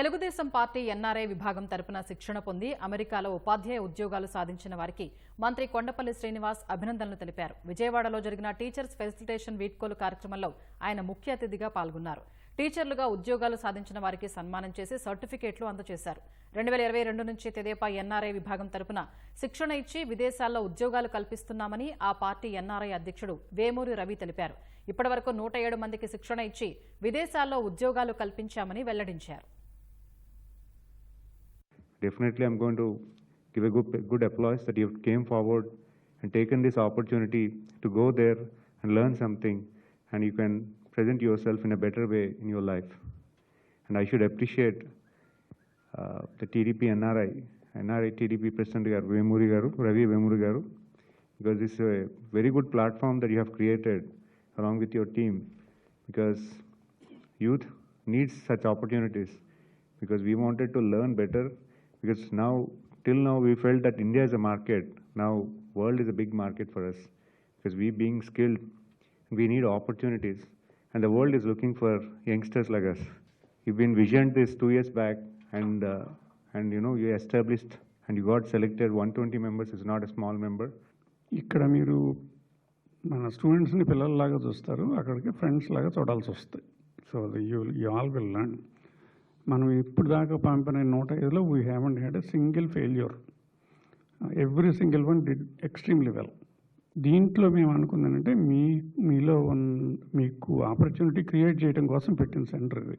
Telugu Desam party NRI విభాగం తరపున శిక్షణ పొంది అమెరికాలో ఉపాధ్యాయ ఉద్యోగాలు సాధించిన వారికి మంత్రి కొండపల్లి శ్రీనివాస్ అభినందనలు తెలిపారు. విజయవాడలో జరిగిన టీచర్స్ ఫెసిలిటేషన్ వీడ్కోలు కార్యక్రమంలో ఆయన ముఖ్య అతిథిగా పాల్గొన్నారు. టీచర్లుగా ఉద్యోగాలు సాధించిన వారికి సన్మానం చేసి సర్టిఫికేట్లు అందజేశారు. రెండు వేల ఇరవై రెండు నుంచి తెదేపా ఎన్ఆర్ఐ విభాగం తరపున శిక్షణ ఇచ్చి విదేశాల్లో ఉద్యోగాలు కల్పిస్తున్నామని ఆ పార్టీ ఎన్ఆర్ఐ అధ్యక్షుడు వేమూరి రవి తెలిపారు. ఇప్పటివరకు నూట ఏడు మందికి శిక్షణ ఇచ్చి విదేశాల్లో ఉద్యోగాలు కల్పించామని వెల్లడించారు. Definitely I'm going to give a good, good applause that you have came forward and taken this opportunity to go there and learn something and you can present yourself in a better way in your life. And I should appreciate uh, the TDP NRI, NRI TDP President garu, Vemuri Garu, Ravi Vemuri Garu, because this is a very good platform that you have created along with your team because youth needs such opportunities because we wanted to learn better because now till now we felt that India is a market now world is a big market for us because we being skilled we need opportunities and the world is looking for youngsters like us you been vision this two years back and and you know you established and you got selected one twenty members is not a small member ఇక్కడ మీరు మన స్టూడెంట్స్ని పిల్లల్లాగా చూస్తారు. అక్కడికి friends లాగా చూడాల్సి వస్తాయి. So you you all will learn మనం ఇప్పుడు దాకా పంపిన నూట ఐదులో we haven't had a single failure every single one did extremely well దీంట్లో మేము అనుకుందంటే మీ మీలో ఉన్న మీకు ఆపర్చునిటీ క్రియేట్ చేయడం కోసం పెట్టిన సెంటర్ ఇది.